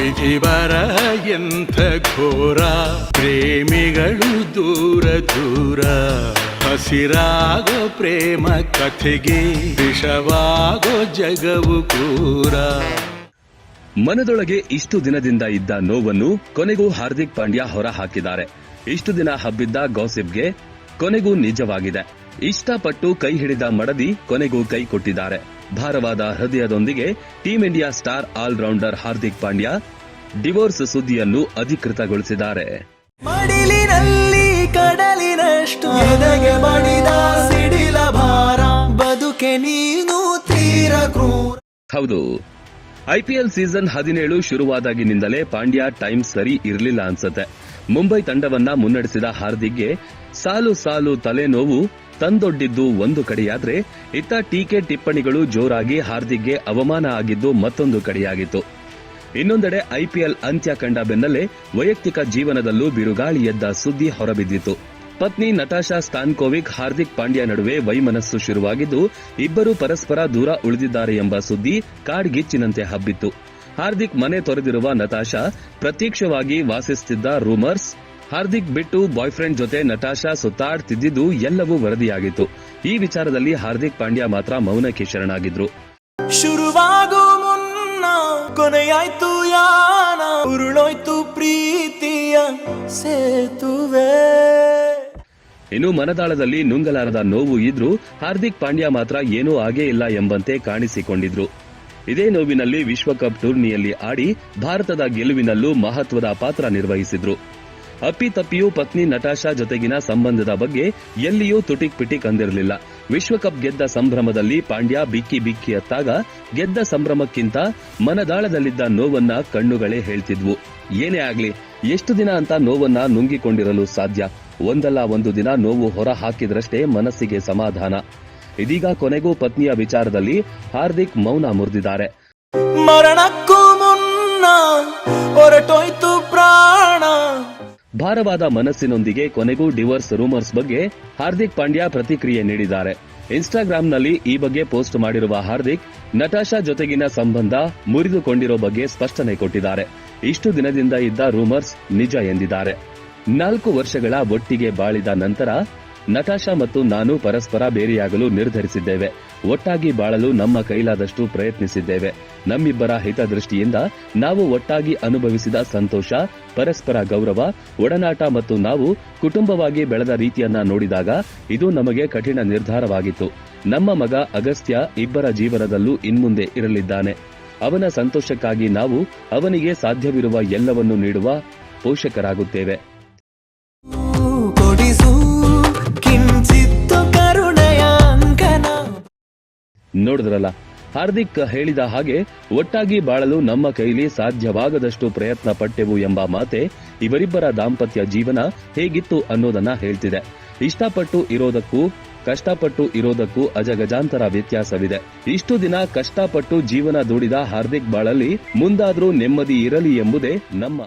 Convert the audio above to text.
ವಿಧಿವರ ಎಂಥ ಘೋರ? ಪ್ರೇಮಿಗಳು ದೂರ ದೂರ. ಹಸಿರಾಗೋ ಪ್ರೇಮ ಕಥೆಗೆ ವಿಷವಾಗೋ ಜಗವು ಕೂರ ಮನದೊಳಗೆ ಇಷ್ಟು ದಿನದಿಂದ ಇದ್ದ ನೋವನ್ನು ಕೊನೆಗೂ ಹಾರ್ದಿಕ್ ಪಾಂಡ್ಯ ಹೊರ ಹಾಕಿದ್ದಾರೆ ಇಷ್ಟು ದಿನ ಹಬ್ಬಿದ್ದ ಗಾಸಿಪ್ಗೆ ಕೊನೆಗೂ ನಿಜವಾಗಿದೆ. ಇಷ್ಟಪಟ್ಟು ಕೈ ಹಿಡಿದ ಮಡದಿ ಕೊನೆಗೂ ಕೈ ಕೊಟ್ಟಿದ್ದಾರೆ. ಭಾರವಾದ ಹೃದಯದೊಂದಿಗೆ team India star allrounder Hardik Pandya divorce ಸುದ್ದಿಯನ್ನು ಅಧಿಕೃತಗೊಳಿಸಿದ್ದಾರೆ. ಮಡಿಲಿನಲ್ಲಿ ಕಡಲಿನಷ್ಟು ಸಿಡಿಲ ಭಾರ ಬದುಕೆ ನೀನು ತೀರ ಕ್ರೂರ. ಹೌದು ಐಪಿಎಲ್ ಸೀಸನ್ ಹದಿನೇಳು ಶುರುವಾದಾಗಿನಿಂದಲೇ ಪಾಂಡ್ಯ ಟೈಮ್ ಸರಿ ಇರಲಿಲ್ಲ ಅನ್ಸುತ್ತೆ. ಮುಂಬೈ ತಂಡವನ್ನ ಮುನ್ನಡೆಸಿದ ಹಾರ್ದಿಕ್ಗೆ ಸಾಲು ಸಾಲು ತಲೆನೋವು ತಂದೊಡ್ಡಿದ್ದು ಒಂದು ಕಡೆಯಾದ್ರೆ ಇತ್ತ ಟೀಕೆ ಟಿಪ್ಪಣಿಗಳು ಜೋರಾಗಿ ಹಾರ್ದಿಕ್ಗೆ ಅವಮಾನ ಆಗಿದ್ದು ಮತ್ತೊಂದು ಕಡೆಯಾಗಿತ್ತು. ಇನ್ನೊಂದೆಡೆ ಐಪಿಎಲ್ ಅಂತ್ಯ ಕಂಡ ಬೆನ್ನಲ್ಲೇ ವೈಯಕ್ತಿಕ ಜೀವನದಲ್ಲೂ ಬಿರುಗಾಳಿ ಎದ್ದ ಸುದ್ದಿ ಹೊರಬಿದ್ದಿತ್ತು. ಪತ್ನಿ ನಟಾಶಾ ಸ್ಟಾನ್ಕೋವಿಕ್ ಹಾರ್ದಿಕ್ ಪಾಂಡ್ಯ ನಡುವೆ ವೈಮನಸ್ಸು ಶುರುವಾಗಿದ್ದು, ಇಬ್ಬರು ಪರಸ್ಪರ ದೂರ ಉಳಿದಿದ್ದಾರೆ ಎಂಬ ಸುದ್ದಿ ಕಾಡ್ಗಿಚ್ಚಿನಂತೆ ಹಬ್ಬಿತ್ತು. ಹಾರ್ದಿಕ್ ಮನೆ ತೊರೆದಿರುವ ನತಾಶಾ ಪ್ರತ್ಯಕ್ಷವಾಗಿ ವಾಸಿಸುತ್ತಿದ್ದ ರೂಮರ್ಸ್ ಹಾರ್ದಿಕ್ ಬಿಟ್ಟು ಬಾಯ್ ಫ್ರೆಂಡ್ ಜೊತೆ ನಟಾಶಾ ಸುತ್ತಾಡ್ತಿದ್ದಿದ್ದು ಎಲ್ಲವೂ ವರದಿಯಾಗಿತ್ತು. ಈ ವಿಚಾರದಲ್ಲಿ ಹಾರ್ದಿಕ್ ಪಾಂಡ್ಯ ಮಾತ್ರ ಮೌನಕ್ಕೆ ಶರಣಾಗಿದ್ರು. ಶುರುವಾಗೋ ಮುನ್ನ ಕೊನೆಯಾಯ್ತು ಯಾನ ಉರುಳೋಯ್ತು ಪ್ರೀತಿಯ ಸೇತುವೆ. ಇನ್ನು ಮನದಾಳದಲ್ಲಿ ನುಂಗಲಾರದ ನೋವು ಇದ್ರೂ ಹಾರ್ದಿಕ್ ಪಾಂಡ್ಯ ಮಾತ್ರ ಏನೂ ಆಗೇ ಇಲ್ಲ ಎಂಬಂತೆ ಕಾಣಿಸಿಕೊಂಡಿದ್ರು. ಇದೇ ನೋವಿನಲ್ಲಿ ವಿಶ್ವಕಪ್ ಟೂರ್ನಿಯಲ್ಲಿ ಆಡಿ ಭಾರತದ ಗೆಲುವಿನಲ್ಲೂ ಮಹತ್ವದ ಪಾತ್ರ ನಿರ್ವಹಿಸಿದ್ರು. ಅಪ್ಪಿತಪ್ಪಿಯೂ ಪತ್ನಿ ನಟಾಶಾ ಜೊತೆಗಿನ ಸಂಬಂಧದ ಬಗ್ಗೆ ಎಲ್ಲಿಯೂ ತುಟಿಕ್ ಪಿಟಿಕ್ ಅಂದಿರಲಿಲ್ಲ ವಿಶ್ವಕಪ್ ಗೆದ್ದ ಸಂಭ್ರಮದಲ್ಲಿ ಪಾಂಡ್ಯ ಬಿಕ್ಕಿ ಬಿಕ್ಕಿ ಅತ್ತಾಗ ಗೆದ್ದ ಸಂಭ್ರಮಕ್ಕಿಂತ ಮನದಾಳದಲ್ಲಿದ್ದ ನೋವನ್ನ ಕಣ್ಣುಗಳೇ ಹೇಳ್ತಿದ್ವು. ಏನೇ ಆಗ್ಲಿ, ಎಷ್ಟು ದಿನ ಅಂತ ನೋವನ್ನ ನುಂಗಿಕೊಂಡಿರಲು ಸಾಧ್ಯ? ಒಂದಲ್ಲ ಒಂದು ದಿನ ನೋವು ಹೊರ ಹಾಕಿದ್ರಷ್ಟೇ ಮನಸ್ಸಿಗೆ ಸಮಾಧಾನ. ಇದೀಗ ಕೊನೆಗೂ ಪತ್ನಿಯ ವಿಚಾರದಲ್ಲಿ ಹಾರ್ದಿಕ್ ಮೌನ ಮುರಿದಿದ್ದಾರೆ. ಮರಣಕ್ಕೂ ಮುನ್ನ ಭಾರವಾದ ಮನಸ್ಸಿನೊಂದಿಗೆ ಕೊನೆಗೂ ಡಿವೋರ್ಸ್ ರೂಮರ್ಸ್ ಬಗ್ಗೆ ಹಾರ್ದಿಕ್ ಪಾಂಡ್ಯ ಪ್ರತಿಕ್ರಿಯೆ ನೀಡಿದ್ದಾರೆ. ಇನ್ಸ್ಟಾಗ್ರಾಂನಲ್ಲಿ ಈ ಬಗ್ಗೆ ಪೋಸ್ಟ್ ಮಾಡಿರುವ ಹಾರ್ದಿಕ್, ನಟಾಶಾ ಜೊತೆಗಿನ ಸಂಬಂಧ ಮುರಿದುಕೊಂಡಿರೋ ಬಗ್ಗೆ ಸ್ಪಷ್ಟನೆ ಕೊಟ್ಟಿದ್ದಾರೆ. ಇಷ್ಟು ದಿನದಿಂದ ಇದ್ದ ರೂಮರ್ಸ್ ನಿಜ ಎಂದಿದ್ದಾರೆ. ನಾಲ್ಕು ವರ್ಷಗಳ ಒಟ್ಟಿಗೆ ಬಾಳಿದ ನಂತರ ನಟಾಶಾ ಮತ್ತು ನಾನು ಪರಸ್ಪರ ಬೇರೆಯಾಗಲು ನಿರ್ಧರಿಸಿದ್ದೇವೆ. ಒಟ್ಟಾಗಿ ಬಾಳಲು ನಮ್ಮ ಕೈಲಾದಷ್ಟು ಪ್ರಯತ್ನಿಸಿದ್ದೇವೆ. ನಮ್ಮಿಬ್ಬರ ಹಿತದೃಷ್ಟಿಯಿಂದ ನಾವು ಒಟ್ಟಾಗಿ ಅನುಭವಿಸಿದ ಸಂತೋಷ, ಪರಸ್ಪರ ಗೌರವ, ಒಡನಾಟ ಮತ್ತು ನಾವು ಕುಟುಂಬವಾಗಿ ಬೆಳೆದ ರೀತಿಯನ್ನ ನೋಡಿದಾಗ ಇದು ನಮಗೆ ಕಠಿಣ ನಿರ್ಧಾರವಾಗಿತ್ತು. ನಮ್ಮ ಮಗ ಅಗಸ್ತ್ಯ ಇಬ್ಬರ ಜೀವನದಲ್ಲೂ ಇನ್ಮುಂದೆ ಇರಲಿದ್ದಾನೆ. ಅವನ ಸಂತೋಷಕ್ಕಾಗಿ ನಾವು ಅವನಿಗೆ ಸಾಧ್ಯವಿರುವ ಎಲ್ಲವನ್ನು ನೀಡುವ ಪೋಷಕರಾಗುತ್ತೇವೆ. ನೋಡಿದ್ರಲ್ಲ? ಹಾರ್ದಿಕ್ ಹೇಳಿದ ಹಾಗೆ ಒಟ್ಟಾಗಿ ಬಾಳಲು ನಮ್ಮ ಕೈಲಿ ಸಾಧ್ಯವಾಗದಷ್ಟು ಪ್ರಯತ್ನ ಪಟ್ಟೆವು ಎಂಬ ಮಾತೆ ಇವರಿಬ್ಬರ ದಾಂಪತ್ಯ ಜೀವನ ಹೇಗಿತ್ತು ಅನ್ನೋದನ್ನ ಹೇಳ್ತಿದೆ. ಇಷ್ಟಪಟ್ಟು ಇರೋದಕ್ಕೂ, ಕಷ್ಟಪಟ್ಟು ಇರೋದಕ್ಕೂ ಅಜಗಜಾಂತರ ವ್ಯತ್ಯಾಸವಿದೆ. ಇಷ್ಟು ದಿನ ಕಷ್ಟಪಟ್ಟು ಜೀವನ ದುಡಿದ ಹಾರ್ದಿಕ್ ಬಾಳಲ್ಲಿ ಮುಂದಾದ್ರೂ ನೆಮ್ಮದಿ ಇರಲಿ ಎಂಬುದೇ ನಮ್ಮ